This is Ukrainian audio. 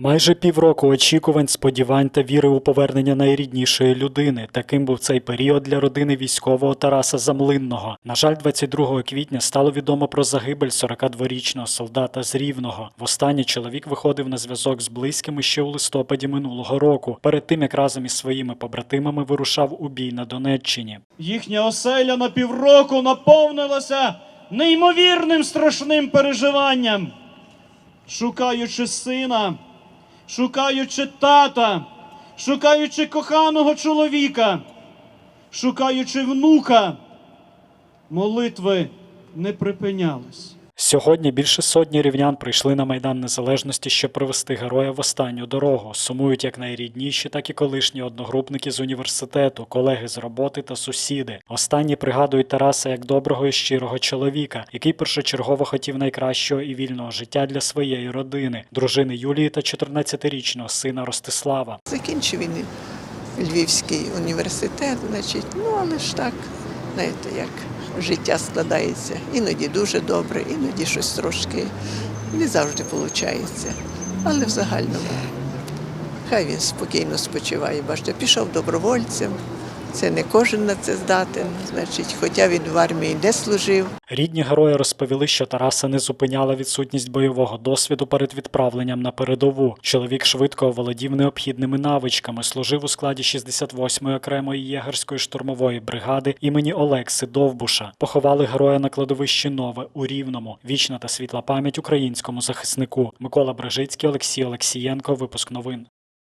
Майже півроку очікувань, сподівань та віри у повернення найріднішої людини. Таким був цей період для родини військового Тараса Замлинного. На жаль, 22 квітня стало відомо про загибель 42-річного солдата з Рівного. Востаннє чоловік виходив на зв'язок з близькими ще у листопаді минулого року, перед тим як разом із своїми побратимами вирушав у бій на Донеччині. Їхня оселя на півроку наповнилася неймовірним страшним переживанням. Шукаючи сина, шукаючи тата, шукаючи коханого чоловіка, шукаючи внука, молитви не припинялись. Сьогодні більше сотні рівнян прийшли на майдан незалежності, щоб провести героя в останню дорогу. Сумують як найрідніші, так і колишні одногрупники з університету, колеги з роботи та сусіди. Останні пригадують Тараса як доброго і щирого чоловіка, який першочергово хотів найкращого і вільного життя для своєї родини, дружини Юлії та 14-річного сина Ростислава. Закінчив він Львівський університет, значить, ну але ж так, знаєте, як життя складається. Іноді дуже добре, іноді щось трошки не завжди виходить. Але в загальному хай він спокійно спочиває. Бачите, пішов добровольцем. Це не кожен на це здатен, значить, хоча він в армії не служив, Рідні герої розповіли, що Тараса не зупиняла відсутність бойового досвіду перед відправленням на передову. Чоловік швидко оволодів необхідними навичками, служив у складі 68-ї окремої єгерської штурмової бригади імені Олекси Довбуша. Поховали героя на кладовищі Нове у Рівному. Вічна та світла пам'ять українському захиснику. Микола Брежицький, Олексій Олексієнко. Випуск новин.